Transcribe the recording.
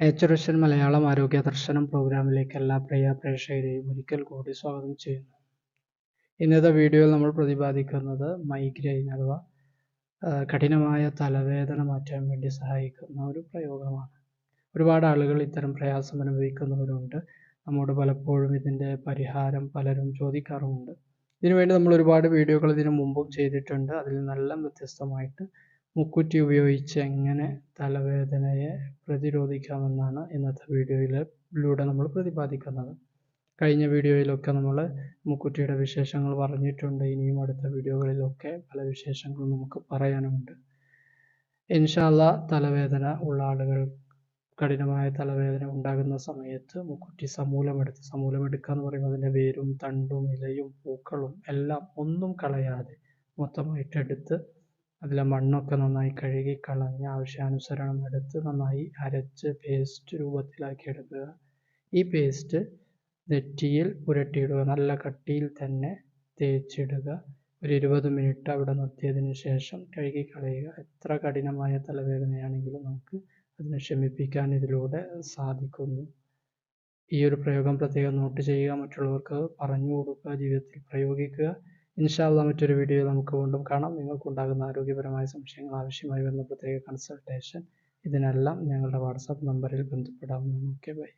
Nature vision Malayalam ആരോഗ്യ ദർശനം പ്രോഗ്രാമിലേക്ക് എല്ലാ പ്രിയ പ്രേക്ഷകരെയും ഒരിക്കൽ കൂടി സ്വാഗതം ചെയ്യുന്നു. ഇന്നത്തെ വീഡിയോയിൽ നമ്മൾ പ്രതിപാദിക്കുന്നത് മൈഗ്രെയിൻ അഥവാ കഠിനമായ തലവേദന മാറ്റാൻ വേണ്ടി സഹായിക്കുന്ന ഒരു പ്രയോഗമാണ്. ഒരുപാട് ആളുകൾ ഇത്തരം പ്രയാസം അനുഭവിക്കുന്നവരുണ്ട്. നമ്മോട് പലപ്പോഴും ഇതിന്റെ പരിഹാരം പലരും ചോദിക്കാറുമുണ്ട്. ഇതിനുവേണ്ടി നമ്മൾ ഒരുപാട് വീഡിയോകൾ ഇതിനു മുമ്പും ചെയ്തിട്ടുണ്ട്. അതിൽ നിന്നെല്ലാം വ്യത്യസ്തമായിട്ട് മുക്കുറ്റി ഉപയോഗിച്ച് എങ്ങനെ തലവേദനയെ പ്രതിരോധിക്കാമെന്നാണ് ഇന്നത്തെ വീഡിയോയിലൂടെ നമ്മൾ പ്രതിപാദിക്കുന്നത്. കഴിഞ്ഞ വീഡിയോയിലൊക്കെ നമ്മൾ മുക്കുറ്റിയുടെ വിശേഷങ്ങൾ പറഞ്ഞിട്ടുണ്ട്. ഇനിയും അടുത്ത വീഡിയോകളിലൊക്കെ പല വിശേഷങ്ങളും നമുക്ക് പറയാനുമുണ്ട്. ഇൻഷാല്ല തലവേദന ഉള്ള ആളുകൾ കഠിനമായ തലവേദന ഉണ്ടാകുന്ന സമയത്ത് മുക്കുറ്റി സമൂലമെടുത്ത് സമൂലമെടുക്കുക എന്ന് പറയുമ്പോൾ അതിന്റെ വേരും തണ്ടും ഇലയും പൂക്കളും എല്ലാം ഒന്നും കളയാതെ മൊത്തമായിട്ട് എടുത്ത് അതിലെ മണ്ണൊക്കെ നന്നായി കഴുകി കളഞ്ഞ് ആവശ്യാനുസരണം എടുത്ത് നന്നായി അരച്ച് പേസ്റ്റ് രൂപത്തിലാക്കി എടുക്കുക ഈ പേസ്റ്റ് നെറ്റിയിൽ പുരട്ടിയിടുക നല്ല കട്ടിയിൽ തന്നെ തേച്ചിടുക. ഒരു ഇരുപത് മിനിറ്റ് അവിടെ നിർത്തിയതിന് ശേഷം കഴുകി കളയുക. എത്ര കഠിനമായ തലവേദനയാണെങ്കിലും നമുക്ക് അതിനെ ശമിപ്പിക്കാൻ ഇതിലൂടെ സാധിക്കുന്നു. ഈ ഒരു പ്രയോഗം പ്രത്യേകം നോട്ട് ചെയ്യുക. മറ്റുള്ളവർക്ക് പറഞ്ഞു കൊടുക്കുക ജീവിതത്തിൽ പ്രയോഗിക്കുക. ഇൻഷാല്ല മറ്റൊരു വീഡിയോ നമുക്ക് വീണ്ടും കാണാം. നിങ്ങൾക്കുണ്ടാകുന്ന ആരോഗ്യപരമായ സംശയങ്ങൾ ആവശ്യമായി വരുന്ന പ്രത്യേക കൺസൾട്ടേഷൻ ഇതിനെല്ലാം ഞങ്ങളുടെ വാട്സാപ്പ് നമ്പറിൽ ബന്ധപ്പെടാവുന്നതാണ്. Okay bye